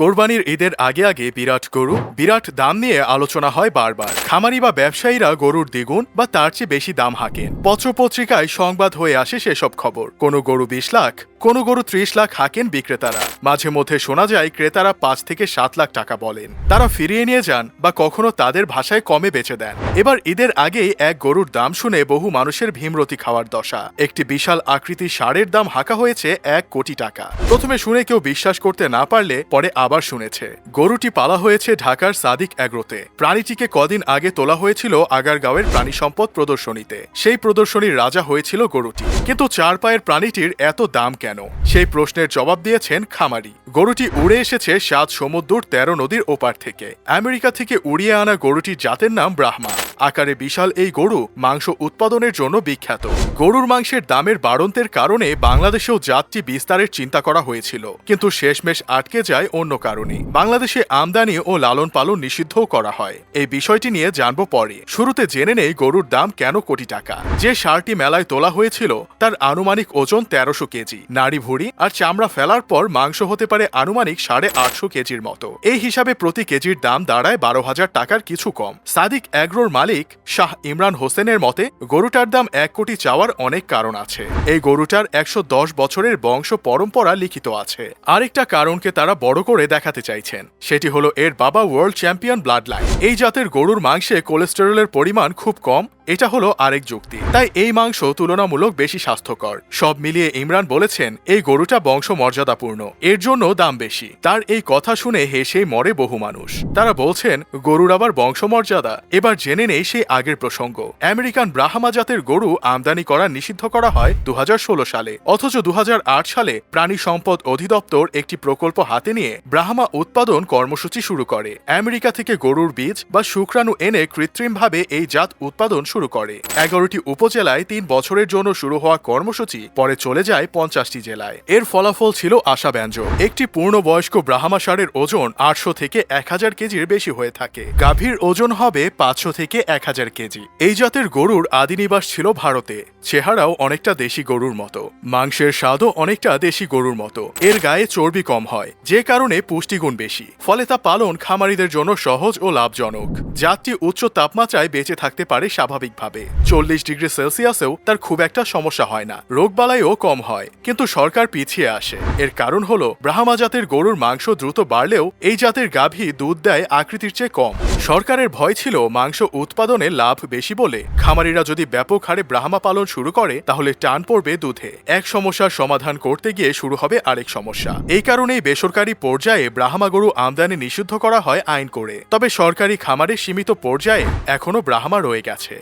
কোরবানির ঈদের আগে আগে বিরাট গরু, বিরাট দাম নিয়ে আলোচনা হয় বারবার। খামারি বা ব্যবসায়ীরা গরুর দ্বিগুণ বা তার চেয়ে বেশি দাম হাঁকেন। পত্রপত্রিকায় সংবাদ হয়ে আসে সেসব খবর। কোনো গরু বিশ লাখ, কোনো গরু ত্রিশ লাখ হাঁকেন বিক্রেতারা। মাঝে মধ্যে শোনা যায় ক্রেতারা পাঁচ থেকে সাত লাখ টাকা বলেন। তারা ফিরিয়ে নিয়ে যান বা কখনো তাদের ভাষায় কমে বেচে দেন। এবার ঈদের আগেই এক গরুর দাম শুনে বহু মানুষের ভীমরতি খাওয়ার দশা। একটি বিশাল আকৃতির সারের দাম হাঁকা হয়েছে এক কোটি টাকা। প্রথমে শুনে কেউ বিশ্বাস করতে না পারলে পরে আবার শুনেছে। গরুটি পালা হয়েছে ঢাকার সাদিক অ্যাগ্রোতে প্রাণীটিকে কদিন আগে তোলা হয়েছিল আগারগাঁওয়ের প্রাণী সম্পদ প্রদর্শনীতে। সেই প্রদর্শনীর রাজা হয়েছিল গরুটি। কিন্তু চার পায়ের প্রাণীটির এত দাম কেন? সেই প্রশ্নের জবাব দিয়েছেন খামারি। গরুটি উড়ে এসেছে সাত সমুদ্র তেরো নদীর ওপার থেকে। আমেরিকা থেকে উড়িয়ে আনা গরুটির জাতের নাম ব্রাহ্মা। আকারে বিশাল এই গরু মাংস উৎপাদনের জন্য বিখ্যাত। গরুর মাংসের দামের বাড়ন্তের কারণে বাংলাদেশেও জাতটি বিস্তারের চিন্তা করা হয়েছিল, কিন্তু শেষমেশ আটকে যায় অন্য কারণে। বাংলাদেশে আমদানি ও লালন পালন নিষিদ্ধও করা হয়। এই বিষয়টি নিয়ে জানব পরে। শুরুতে জেনে নেই গরুর দাম কেন কোটি টাকা। যে সারটি মেলায় তোলা হয়েছিল, তার আনুমানিক ওজন তেরোশো কেজি। নাড়ি ভুড়ি আর চামড়া ফেলার পর মাংস হতে পারে আনুমানিক সাড়ে আটশো কেজির মতো। এই হিসাবে প্রতি কেজির দাম দাঁড়ায় বারো হাজার টাকার কিছু কম। সাদিক অ্যাগ্রোর মালিক শাহ ইমরান হোসেনের মতে, গরুটার দাম এক কোটি চাওয়ার অনেক কারণ আছে। এই গরুটার একশো দশ বছরের বংশ পরম্পরা লিখিত আছে। আরেকটা কারণকে তারা বড় করে দেখাতে চাইছেন। সেটি হলো এর বাবা ওয়ার্ল্ড চ্যাম্পিয়ন ব্লাড লাইন এই জাতের গরুর মাংসে কোলেস্টেরলের পরিমাণ খুব কম এটা হলো আরেক যুক্তি। তাই এই মাংস তুলনামূলক বেশি স্বাস্থ্যকর। সব মিলিয়ে ইমরান বলেছেন, এই গরুটা বংশ মর্যাদাপূর্ণ এর জন্য দাম বেশি। তার এই কথা শুনে হেসে মরে বহু মানুষ। তারা বলছেন, গরুর আবার বংশমর্যাদা। এবার জেনে নেই সেই আগের প্রসঙ্গ। আমেরিকান ব্রাহ্মা জাতের গরু আমদানি করা নিষিদ্ধ করা হয় দু হাজার ষোলো সালে। অথচ দু হাজার আট সালে প্রাণী সম্পদ অধিদপ্তর একটি প্রকল্প হাতে নিয়ে ব্রাহ্মা উৎপাদন কর্মসূচি শুরু করে। আমেরিকা থেকে গরুর বীজ বা শুক্রাণু এনে কৃত্রিমভাবে এই জাত উৎপাদন শুরু করে। এগারোটি উপজেলায় তিন বছরের জন্য শুরু হওয়া কর্মসূচি পরে চলে যায় পঞ্চাশটি জেলায়। এর ফলাফল ছিল আশাব্যঞ্জক। একটি পূর্ণবয়স্ক ব্রাহ্মা ওজন আটশো থেকে এক হাজার কেজির বেশি হয়ে থাকে। গাভীর ওজন হবে পাঁচশো থেকে এক হাজার কেজি। এই জাতের গরুর আদিনিবাস ছিল ভারতে। চেহারাও অনেকটা দেশি গরুর মতো। মাংসের স্বাদও অনেকটা দেশি গরুর মতো। এর গায়ে চর্বি কম হয়। যে কারণে পুষ্টিগুণ বেশি। ফলে তা পালন খামারিদের জন্য সহজ ও লাভজনক। জাতটি উচ্চ তাপমাত্রায় বেঁচে থাকতে পারে স্বাভাবিকভাবে। চল্লিশ ডিগ্রি সেলসিয়াসেও তার খুব একটা সমস্যা হয় না। রোগবালাইও কম হয়, কিন্তু সরকার পিছিয়ে আসে। এর কারণ হলো, ব্রাহ্মা জাতের গরুর মাংস দ্রুত বাড়লেও এই জাতের গাভী দুধ দেয় আকৃতির চেয়ে কম। সরকারের ভয় ছিল মাংস উৎপাদনে লাভ বেশি বলে। খামারিরা যদি ব্যাপক হারে ব্রাহ্মা পালন শুরু করে, তাহলে টান পড়বে দুধে। এক সমস্যার সমাধান করতে গিয়ে শুরু হবে আরেক সমস্যা। এই কারণেই বেসরকারি পর্যায়ে ব্রাহ্মা গরু আমদানি নিষিদ্ধ করা হয় আইন করে। তবে সরকারি খামারে সীমিত পর্যায়ে এখনও ব্রাহ্মা রয়ে গেছে।